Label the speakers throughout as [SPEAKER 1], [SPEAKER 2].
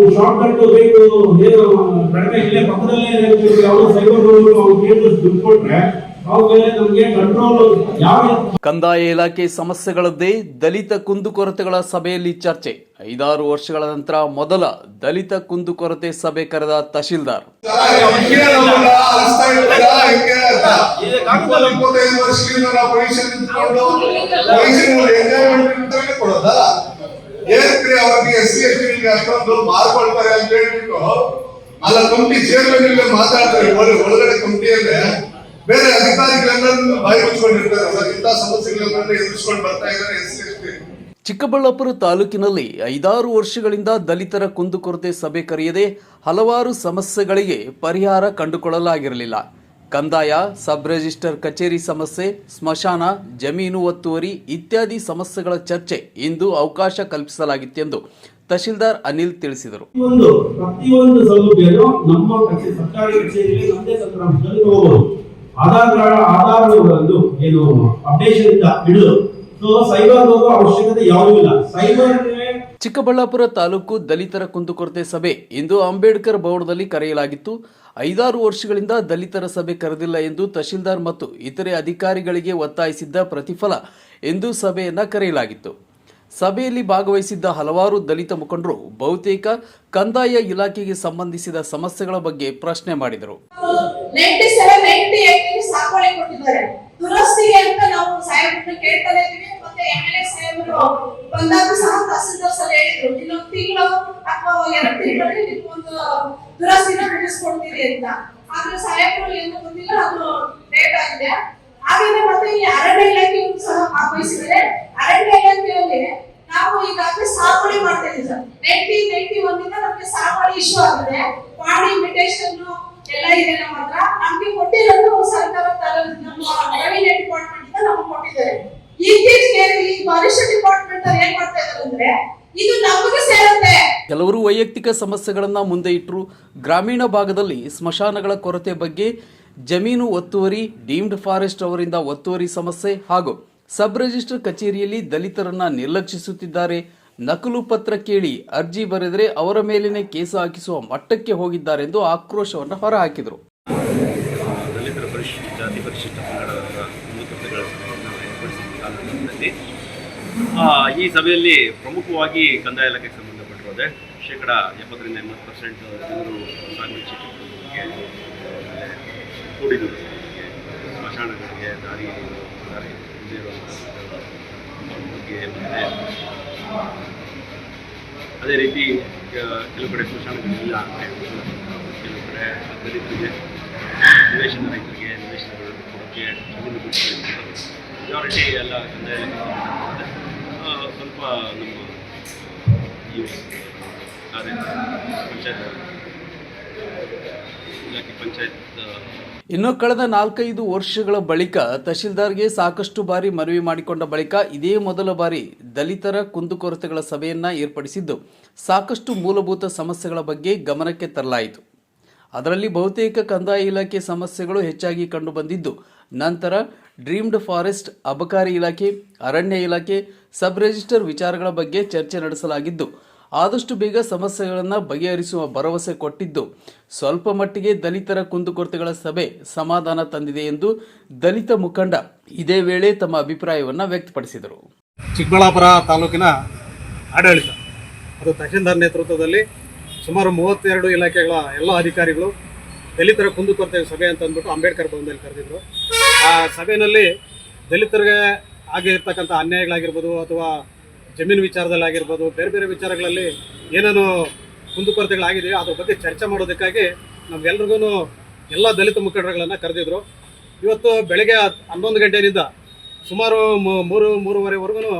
[SPEAKER 1] ಅವ್ರು short cut ಬೇಕು ಏನು ಕಡಿಮೆ ಇಲ್ಲೇ ಪಕ್ಕದಲ್ಲೇ ಅವರು ಸೈಬರ್ ಅವ್ರು ಕೇಳಿದಷ್ಟು ದುಡ್ಡು ಕೊಟ್ರೆ ಅವಾಗ ನಮಗೆ ಕಂಟ್ರೋಲ್ ಯಾವ
[SPEAKER 2] ಕಂದಾಯ ಇಲಾಖೆ ಸಮಸ್ಯೆಗಳದ್ದೇ ದಲಿತ ಕುಂದುಕೊರತೆಗಳ ಸಭೆಯಲ್ಲಿ ಚರ್ಚೆ. ಐದಾರು ವರ್ಷಗಳ ನಂತರ ಮೊದಲ ದಲಿತ ಕುಂದುಕೊರತೆ ಸಭೆ ಕರೆದ ತಹಶೀಲ್ದಾರ್.
[SPEAKER 3] ಅವ್ರಿಗೆ ಎಸ್ ಸಿ ಎಸ್ ಟಿಗೆ ಅಷ್ಟೊಂದು ಮಾರ್ಕೊಳ್ತಾರೆ ಅಂತ ಹೇಳ್ಬಿಟ್ಟು ಅಲ್ಲ ಕಮಿಟಿ ಚೇರ್ಮನ್ ಮಾತಾಡ್ತಾರೆ. ಒಳ- ಒಳಗಡೆ ಕಂಪ್ನಿಯಲ್ಲೇ ಬೇರೆ ಅಧಿಕಾರಿಗಳೆಲ್ಲ ಬಾಯಿ ಮುಚ್ಕೊಂಡಿರ್ತಾರೆ ಇಂಥ ಸಮಸ್ಯೆಗಳನ್ನ ಎದುರಿಸ್ಕೊಂಡು ಬರ್ತಾ ಇದ್ದಾರೆ S C S T
[SPEAKER 2] Chikkaballapur ತಾಲೂಕಿನಲ್ಲಿ ಐದಾರು ವರ್ಷಗಳಿಂದ ದಲಿತರ ಕುಂದುಕೊರತೆ ಸಭೆ ಕರೆಯದೆ ಹಲವಾರು ಸಮಸ್ಯೆಗಳಿಗೆ ಪರಿಹಾರ ಕಂಡುಕೊಳ್ಳಲಾಗಿರಲಿಲ್ಲ. ಕಂದಾಯ, ಸಬ್ ರಿಜಿಸ್ಟರ್ ಕಚೇರಿ ಸಮಸ್ಯೆ, ಸ್ಮಶಾನ, ಜಮೀನು ಒತ್ತುವರಿ ಇತ್ಯಾದಿ ಸಮಸ್ಯೆಗಳ ಚರ್ಚೆ ಇಂದು ಅವಕಾಶ ಕಲ್ಪಿಸಲಾಗಿತ್ತೆಂದು ತಹಶೀಲ್ದಾರ್ ಅನಿಲ್ ತಿಳಿಸಿದರು.
[SPEAKER 1] ಪ್ರತಿಯೊಂದು ಸೈಬರ್ ಅವಶ್ಯಕತೆ ಯಾವುದೂ ಇಲ್ಲ. ಸೈಬರ್
[SPEAKER 2] ಚಿಕ್ಕಬಳ್ಳಾಪುರ ತಾಲೂಕು ದಲಿತರ ಕುಂದುಕೊರತೆ ಸಭೆ ಇಂದು ಅಂಬೇಡ್ಕರ್ ಭವನದಲ್ಲಿ ಕರೆಯಲಾಗಿತ್ತು. ಐದಾರು ವರ್ಷಗಳಿಂದ ದಲಿತರ ಸಭೆ ಕರೆದಿಲ್ಲ ಎಂದು ತಹಶೀಲ್ದಾರ್ ಮತ್ತು ಇತರೆ ಅಧಿಕಾರಿಗಳಿಗೆ ಒತ್ತಾಯಿಸಿದ್ದ ಪ್ರತಿಫಲ ಎಂದು ಸಭೆಯನ್ನ ಕರೆಯಲಾಗಿತ್ತು. ಸಭೆಯಲ್ಲಿ ಭಾಗವಹಿಸಿದ್ದ ಹಲವಾರು ದಲಿತ ಮುಖಂಡರು ಬಹುತೇಕ ಕಂದಾಯ ಇಲಾಖೆಗೆ ಸಂಬಂಧಿಸಿದ ಸಮಸ್ಯೆಗಳ ಬಗ್ಗೆ ಪ್ರಶ್ನೆ ಮಾಡಿದರು.
[SPEAKER 4] ದುರಸ್ತಿನ ಮುಗಿಸ್ಕೊಡ್ತೀವಿ ಅಂತ. ಆದ್ರೆ ಸಾಹೇಬರು ಏನು ಬಂದಿಲ್ಲ ಅದು ಲೇಟ್ ಆಗಿದೆ. ಹಾಗೆ ಮತ್ತೆ ಈ ಅರಣ್ಯ ಇಲಾಖೆಯು ಸಹ ಭಾಗವಹಿಸಿದರೆ ಅರಣ್ಯ ಇಲಾಖೆಯಲ್ಲಿ ನಾವು ಈಗಾಗಲೇ ಸಾಗುವಳಿ ಮಾಡ್ತಾ ಇದ್ದೀವಿ ಸರ್ ನೈಂಟಿ ನೈಂಟಿ ಒಂದಿಂದ ನಮಗೆ ಸಾಗುವಳಿ ಇಶ್ಯೂ ಆಗಿದೆ ಮಾಡಿ ಇನ್ವಿಟೇಷನ್ ಎಲ್ಲ ಇದೆ ನಮ್ಮ ಹತ್ರ ನಮ್ಗೆ ಕೊಟ್ಟಿರೋದು ಸರ್ಕಾರ ತರ- ನಮ್ಮ ರೆವಿನ್ಯೂ ಡಿಪಾರ್ಟ್ಮೆಂಟ್ ಇಂದ ನಮ್ಗೆ ಕೊಟ್ಟಿದ್ದಾರೆ ಇತ್ತೀಚೆಗೆ ಈ ಫಾರೆಸ್ಟ್ ಡಿಪಾರ್ಟ್ಮೆಂಟ್ ಅವ್ರು ಏನ್ ಮಾಡ್ತಾ ಇದ್ದಾರೆ ಅಂದ್ರೆ ಇದು ನಮಗೆ ಸೇರುತ್ತೆ
[SPEAKER 2] ಕೆಲವರು ವೈಯಕ್ತಿಕ ಸಮಸ್ಯೆಗಳನ್ನು ಮುಂದೆ ಇಟ್ಟರು ಗ್ರಾಮೀಣ ಭಾಗದಲ್ಲಿ ಸ್ಮಶಾನಗಳ ಕೊರತೆ ಬಗ್ಗೆ ಜಮೀನು ಒತ್ತುವರಿ, ಡೀಮ್ಡ್ ಫಾರೆಸ್ಟ್ ಅವರಿಂದ ಒತ್ತುವರಿ ಸಮಸ್ಯೆ ಹಾಗೂ ಸಬ್ ರಿಜಿಸ್ಟರ್ ಕಚೇರಿಯಲ್ಲಿ ದಲಿತರನ್ನ ನಿರ್ಲಕ್ಷಿಸುತ್ತಿದ್ದಾರೆ. ನಕಲು ಪತ್ರ ಕೇಳಿ ಅರ್ಜಿ ಬರೆದರೆ ಅವರ ಮೇಲಿನ ಕೇಸು ಹಾಕಿಸುವ ಮಟ್ಟಕ್ಕೆ ಹೋಗಿದ್ದಾರೆಂದು ಆಕ್ರೋಶವನ್ನು ಹೊರಹಾಕಿದರು.
[SPEAKER 5] ಈ ಸಭೆಯಲ್ಲಿ ಪ್ರಮುಖವಾಗಿ ಕಂದಾಯ ಇಲಾಖೆಗೆ ಸಂಬಂಧಪಟ್ಟಿರೋದೆ ಶೇಕಡ ಎಪ್ಪತ್ತರಿಂದ ಎಂಬತ್ತು ಪರ್ಸೆಂಟ್ ಜನರು ಸಾಗುವಳಿ ಚೀಟಿ ಕೊಡುವುದಕ್ಕೆ ಆಮೇಲೆ ಕೂಡಿದರು. ಸ್ಮಶಾನಗಳಿಗೆ ದಾರಿ ದಾರಿ ಬಗ್ಗೆ ಮತ್ತೆ ಅದೇ ರೀತಿ ಕೆಲವು ಕಡೆ ಸ್ಮಶಾನಗಳಿಲ್ಲ ಅಂತ ಕೆಲವು ಕಡೆ ದಲಿತರಿಗೆ, ನಿವೇಶನ ರೈತರಿಗೆ ನಿವೇಶನಗಳು ಕೊಡೋಕ್ಕೆ ಜಮೀನು ಮೆಜಾರಿಟಿ ಎಲ್ಲ ಕಂದಾಯ ಸ್ವಲ್ಪ ನಮ್ಮ
[SPEAKER 2] ಇನ್ನು ಕಳೆದ ನಾಲ್ಕೈದು ವರ್ಷಗಳ ಬಳಿಕ ತಹಶೀಲ್ದಾರ್ಗೆ ಸಾಕಷ್ಟು ಬಾರಿ ಮನವಿ ಮಾಡಿಕೊಂಡ ಬಳಿಕ ಇದೇ ಮೊದಲ ಬಾರಿ ದಲಿತರ ಕುಂದುಕೊರತೆಗಳ ಸಭೆಯನ್ನ ಏರ್ಪಡಿಸಿದ್ದು ಸಾಕಷ್ಟು ಮೂಲಭೂತ ಸಮಸ್ಯೆಗಳ ಬಗ್ಗೆ ಗಮನಕ್ಕೆ ತರಲಾಯಿತು. ಅದರಲ್ಲಿ ಬಹುತೇಕ ಕಂದಾಯ ಇಲಾಖೆ ಸಮಸ್ಯೆಗಳು ಹೆಚ್ಚಾಗಿ ಕಂಡುಬಂದಿದ್ದು, ನಂತರ ಡ್ರೀಮ್ಡ್ ಫಾರೆಸ್ಟ್, ಅಬಕಾರಿ ಇಲಾಖೆ, ಅರಣ್ಯ ಇಲಾಖೆ, ಸಬ್ ರಿಜಿಸ್ಟರ್ ವಿಚಾರಗಳ ಬಗ್ಗೆ ಚರ್ಚೆ ನಡೆಸಲಾಗಿದ್ದು, ಆದಷ್ಟು ಬೇಗ ಸಮಸ್ಯೆಗಳನ್ನು ಬಗೆಹರಿಸುವ ಭರವಸೆ ಕೊಟ್ಟಿದ್ದು, ಸ್ವಲ್ಪ ಮಟ್ಟಿಗೆ ದಲಿತರ ಕುಂದುಕೊರತೆಗಳ ಸಭೆ ಸಮಾಧಾನ ತಂದಿದೆ ಎಂದು ದಲಿತ ಮುಖಂಡ ಇದೇ ವೇಳೆ ತಮ್ಮ ಅಭಿಪ್ರಾಯವನ್ನು ವ್ಯಕ್ತಪಡಿಸಿದರು.
[SPEAKER 6] ಚಿಕ್ಕಬಳ್ಳಾಪುರ ತಾಲೂಕಿನ ಆಡಳಿತ, ಅದು ತಹಶೀಲ್ದಾರ್ ನೇತೃತ್ವದಲ್ಲಿ ಸುಮಾರು ಮೂವತ್ತೆರಡು ಇಲಾಖೆಗಳ ಎಲ್ಲ ಅಧಿಕಾರಿಗಳು ದಲಿತರ ಕುಂದುಕೊರತೆ ಸಭೆ ಅಂತ ಅಂದ್ಬಿಟ್ಟು ಅಂಬೇಡ್ಕರ್ ಭವನದಲ್ಲಿ ಕರೆದಿದ್ರು. ಸಭೆಯಲ್ಲಿ ದಲಿತರಿಗೆ ಆಗಿರ್ತಕ್ಕಂಥ ಅನ್ಯಾಯಗಳಾಗಿರ್ಬೋದು ಅಥವಾ ಜಮೀನು ವಿಚಾರದಲ್ಲಿ ಆಗಿರ್ಬೋದು ಬೇರೆ ಬೇರೆ ವಿಚಾರಗಳಲ್ಲಿ ಏನೇನು ಕುಂದುಕೊರತೆಗಳಾಗಿದೆಯೋ ಅದ್ರ ಬಗ್ಗೆ ಚರ್ಚೆ ಮಾಡೋದಕ್ಕಾಗಿ ನಮ್ಗೆಲ್ರಿಗೂ ಎಲ್ಲ ದಲಿತ ಮುಖಂಡರುಗಳನ್ನು ಕರೆದಿದ್ರು. ಇವತ್ತು ಬೆಳಗ್ಗೆ ಹನ್ನೊಂದು ಗಂಟೆಯಿಂದ ಸುಮಾರು ಮೂರು, ಮೂರುವರೆವರೆಗೂ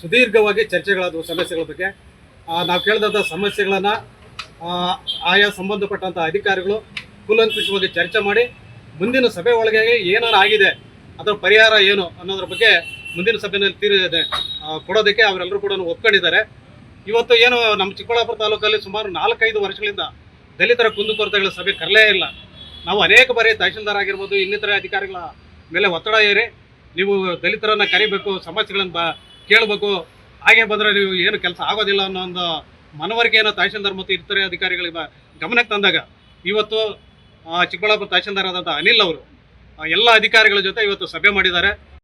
[SPEAKER 6] ಸುದೀರ್ಘವಾಗಿ ಚರ್ಚೆಗಳಾದವು ಸಮಸ್ಯೆಗಳ ಬಗ್ಗೆ. ನಾವು ಕೇಳಿದಂಥ ಸಮಸ್ಯೆಗಳನ್ನು ಆಯಾ ಸಂಬಂಧಪಟ್ಟಂಥ ಅಧಿಕಾರಿಗಳು ಕೂಲಂಕುಷವಾಗಿ ಚರ್ಚೆ ಮಾಡಿ ಮುಂದಿನ ಸಭೆ ಒಳಗೆ ಏನಾರು ಆಗಿದೆ, ಅದರ ಪರಿಹಾರ ಏನು ಅನ್ನೋದ್ರ ಬಗ್ಗೆ ಮುಂದಿನ ಸಭೆಯಲ್ಲಿ ತೀರ್ ಕೊಡೋದಕ್ಕೆ ಅವರೆಲ್ಲರೂ ಕೂಡ ಒಪ್ಕೊಂಡಿದ್ದಾರೆ. ಇವತ್ತು ಏನು ನಮ್ಮ ಚಿಕ್ಕಬಳ್ಳಾಪುರ ತಾಲೂಕಲ್ಲಿ ಸುಮಾರು ನಾಲ್ಕೈದು ವರ್ಷಗಳಿಂದ ದಲಿತರ ಕುಂದುಕೊರತೆಗಳ ಸಭೆ ಕರಲೇ ಇಲ್ಲ. ನಾವು ಅನೇಕ ಬಾರಿ ತಹಶೀಲ್ದಾರ್ ಆಗಿರ್ಬೋದು, ಇನ್ನಿತರ ಅಧಿಕಾರಿಗಳ ಮೇಲೆ ಒತ್ತಡ ಏರಿ ನೀವು ದಲಿತರನ್ನು ಕರಿಬೇಕು, ಸಮಸ್ಯೆಗಳನ್ನು ಬ, ಕೇಳಬೇಕು, ಹಾಗೆ ಬಂದರೆ ನೀವು ಏನು ಕೆಲಸ ಆಗೋದಿಲ್ಲ ಅನ್ನೋ ಒಂದು ಮನವರಿಕೆಯನ್ನು ತಹಶೀಲ್ದಾರ್ ಮತ್ತು ಇತರೆ ಅಧಿಕಾರಿಗಳಿಗೆ ಗಮನಕ್ಕೆ ತಂದಾಗ, ಇವತ್ತು ಚಿಕ್ಕಬಳ್ಳಾಪುರ ತಹಶೀಲ್ದಾರ್ ಆದಂಥ ಅನಿಲ್ ಅವರು ಎಲ್ಲ ಅಧಿಕಾರಿಗಳ ಜೊತೆ ಇವತ್ತು ಸಭೆ ಮಾಡಿದ್ದಾರೆ.